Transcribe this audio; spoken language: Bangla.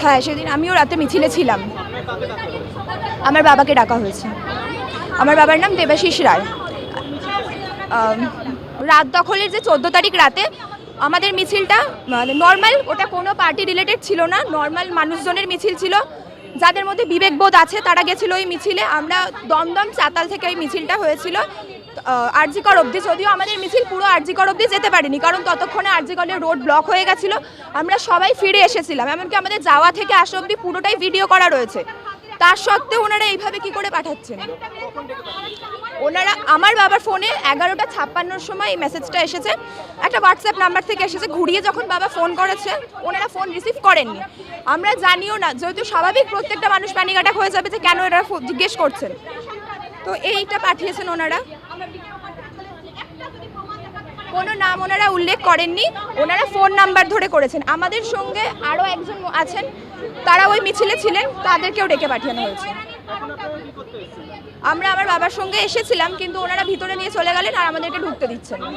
হ্যাঁ সেদিন আমিও রাতে মিছিলে ছিলাম। আমার বাবাকে ডাকা হয়েছে। আমার বাবার নাম দেবাশিস রায়। রাত দখলের যে চোদ্দ তারিখ রাতে আমাদের মিছিলটা মানে নর্মাল ওটা কোনো পার্টি রিলেটেড ছিল না নর্মাল মানুষজনের মিছিল ছিল। যাদের মধ্যে বিবেকবোধ আছে, তারা গেছিল ওই মিছিলে। আমরা দমদম চাতাল থেকে ওই মিছিলটা হয়েছিল। আরজিকর অবধি। যদিও আমাদের মিছিল পুরো আরজিকর অবধি যেতে পারিনি, কারণ ততক্ষণে আরজিকরের রোড ব্লক হয়ে গেছিল। আমরা সবাই ফিরে এসেছিলাম, এমনকি আমাদের যাওয়া থেকে আসা অবধি পুরোটাই ভিডিও করা রয়েছে। তার সত্ত্বেও ওনারা এইভাবে কি করে পাঠাচ্ছেন? ওনারা আমার বাবার ফোনে এগারোটা ছাপ্পান্নর সময় এই মেসেজটা এসেছে। একটা হোয়াটসঅ্যাপ নাম্বার থেকে এসেছে, ঘুরিয়ে যখন বাবা ফোন করেছে, ওনারা ফোন রিসিভ করেননি। আমরা জানিও না, যেহেতু স্বাভাবিক প্রত্যেকটা মানুষ প্যানিক অ্যাটাক হয়ে যাবে যে কেন এরা জিজ্ঞেস করছেন। তো এইটা পাঠিয়েছেন ওনারা। কোনো নাম ওনারা উল্লেখ করেননি। ওনারা ফোন নাম্বার ধরে করেছেন। আমাদের সঙ্গে আরও একজন আছেন। তারা ওই মিছিলে ছিলেন। তাদেরকেও ডেকে পাঠানো হয়েছে। আমরা আমার বাবার সঙ্গে এসেছিলাম, কিন্তু ওনারা ভিতরে নিয়ে চলে গেলেন আর আমাদেরকে ঢুকতে দিচ্ছেন।